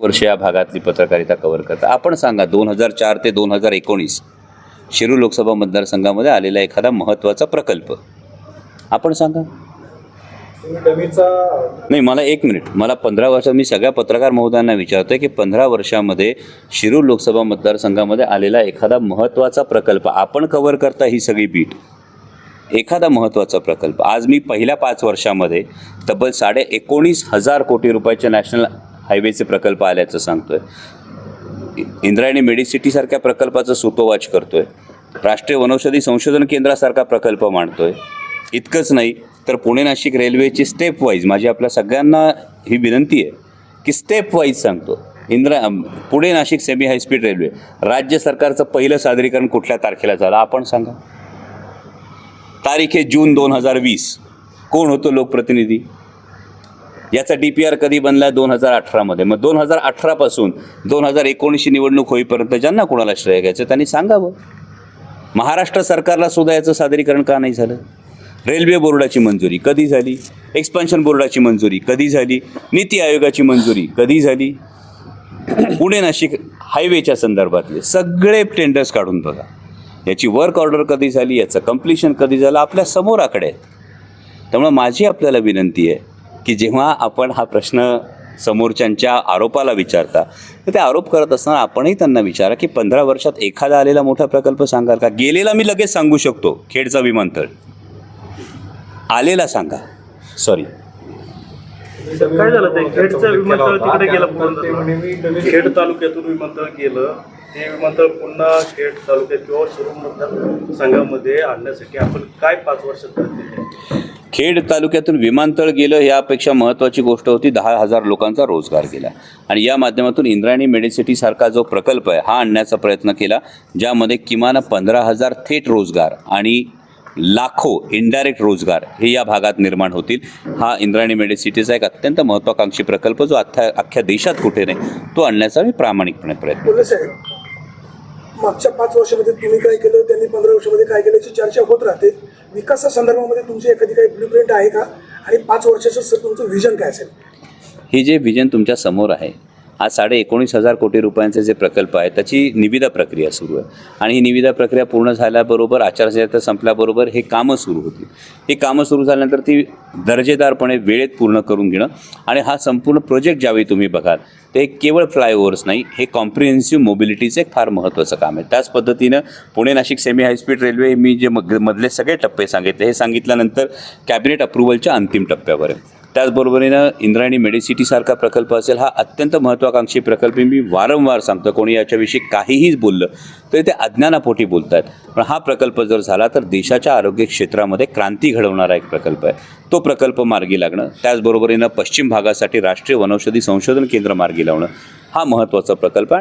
वर्ष या भागातली पत्रकारिता कव्हर करता. आपण सांगा दोन हजार चार ते दोन हजार एकोणीस शिरूर लोकसभा मतदारसंघामध्ये आलेला एखादा महत्त्वाचा प्रकल्प. आपण सांगा. नाही मला एक मिनिट मला पंधरा वर्षात मी सगळ्या पत्रकार महोदयांना विचारतोय की पंधरा वर्षामध्ये शिरूर लोकसभा मतदारसंघामध्ये आलेला एखादा महत्त्वाचा प्रकल्प आपण कव्हर करता ही सगळी बीट एखादा महत्त्वाचा प्रकल्प. आज मी पहिल्या पाच वर्षामध्ये तब्बल साडे एकोणीस हजार कोटी रुपयाचे नॅशनल हायवेचे प्रकल्प आल्याचं सांगतोय. इ- इंद्रायणी मेडिसिटीसारख्या प्रकल्पाचं सुतोवाच करतोय. राष्ट्रीय वनौषधी संशोधन केंद्रासारखा प्रकल्प मांडतोय. इतकंच नाही तर पुणे नाशिक रेल्वेची स्टेप वाईज माझी आपल्या सगळ्यांना ही विनंती आहे की स्टेप वाईज सांगतो. Indra Pune Nashik semi high speed railway राज्य सरकारचं पहिलं सादरीकरण कुठल्या तारखेला झालं? आपण सांगा. तारीख आहे जून दोन हजार वीस. कोण होतो लोकप्रतिनिधी? याचा डी पी आर कधी बनला? दोन हजार अठरामध्ये. मग दोन हजार अठरापासून दोन हजार एकोणीसची निवडणूक होईपर्यंत ज्यांना कोणाला श्रेय घ्यायचं त्यांनी सांगावं. महाराष्ट्र सरकारला सुद्धा याचं सादरीकरण का नाही झालं? रेल्वे बोर्डाची मंजुरी कधी झाली? एक्सपान्शन बोर्डाची मंजुरी कधी झाली? नीती आयोगाची मंजुरी कधी झाली? पुणे नाशिक हायवेच्या संदर्भातले सगळे टेंडर्स काढून बघा. याची वर्क ऑर्डर कधी झाली? याचं कम्प्लिशन कधी झालं? आपल्यासमोर आकडे आहेत. त्यामुळे माझी आपल्याला विनंती आहे की जेव्हा आपण हा प्रश्न समोरच्यांच्या आरोपाला विचारता तर ते आरोप करत असताना आपणही त्यांना विचारा की पंधरा वर्षात एखादा आलेला मोठा प्रकल्प सांगाल का? गेलेला मी लगेच सांगू शकतो खेडचा विमानतळ. आलेला सांगा. सॉरी काय झालं ते? खेडचं विमानतळ तिकडे गेलं पूर्ण खेड तालुक्यातून विमानतळ गेलं. ते विमानतळ पुन्हा खेड तालुक्यात किंवा शिरूर मतदारसंघामध्ये आणण्यासाठी आपण काय पाच केले खेड तालुक्यातून विमानतळ गेलं यापेक्षा महत्त्वाची गोष्ट होती. दहा हजार लोकांचा रोजगार गेला. आणि या माध्यमातून इंद्रायणी मेडिसिटीसारखा जो प्रकल्प आहे हा आणण्याचा प्रयत्न केला ज्यामध्ये किमान पंधरा हजार थेट रोजगार आणि लाखो इनडायरेक्ट रोजगार हे या भागात निर्माण होतील. हा इंद्रायणी मेडिसिटीचा एक अत्यंत महत्त्वाकांक्षी प्रकल्प जो अख्ख्या अख्ख्या देशात कुठे नाही तो आणण्याचा मी प्रामाणिकपणे प्रयत्न मागच्या पाच वर्षामध्ये तुम्ही काय केलं त्यांनी पंधरा वर्षामध्ये काय केलं याची चर्चा होत राहते. विकासासंदर्भामध्ये तुमची एखादी काही ब्लूप्रिंट आहे का? आणि पाच वर्षाचं सर तुमचं व्हिजन काय असेल? हे जे व्हिजन तुमच्यासमोर आहे आज साडे एकोणीस हजार कोटी रुपयांचे जे प्रकल्प आहे त्याची निविदा प्रक्रिया सुरू आहे. आणि ही निविदा प्रक्रिया पूर्ण झाल्याबरोबर आचारसंहिता संपल्याबरोबर हे कामं सुरू होतील. ही कामं सुरू झाल्यानंतर ती दर्जेदारपणे वेळेत पूर्ण करून घेणं आणि हा संपूर्ण प्रोजेक्ट ज्यावेळी तुम्ही बघाल ते केवळ फ्लायओव्हर्स नाही हे कॉम्प्रिहेन्सिव्ह मोबिलिटीचं एक फार महत्त्वाचं काम आहे. त्याच पद्धतीनं Pune Nashik semi high speed railway मी जे मग मधले सगळे टप्पे सांगितले हे सांगितल्यानंतर कॅबिनेट अप्रुव्हलच्या अंतिम टप्प्यावर आहे. त्याचबरोबरीनं इंद्रायणी मेडिसिटीसारखा प्रकल्प असेल हा अत्यंत महत्त्वाकांक्षी प्रकल्प मी वारंवार सांगतो कोणी याच्याविषयी काहीही बोललं तरी ते अज्ञानापोटी बोलत आहेत पण हा प्रकल्प जर झाला तर देशाच्या आरोग्य क्षेत्रामध्ये क्रांती घडवणारा एक प्रकल्प आहे. तो प्रकल्प मार्गी लागणं त्याचबरोबरीनं पश्चिम भागासाठी राष्ट्रीय वनौषधी संशोधन केंद्र मार्गी लावणं हा महत्त्वाचा प्रकल्प आहे.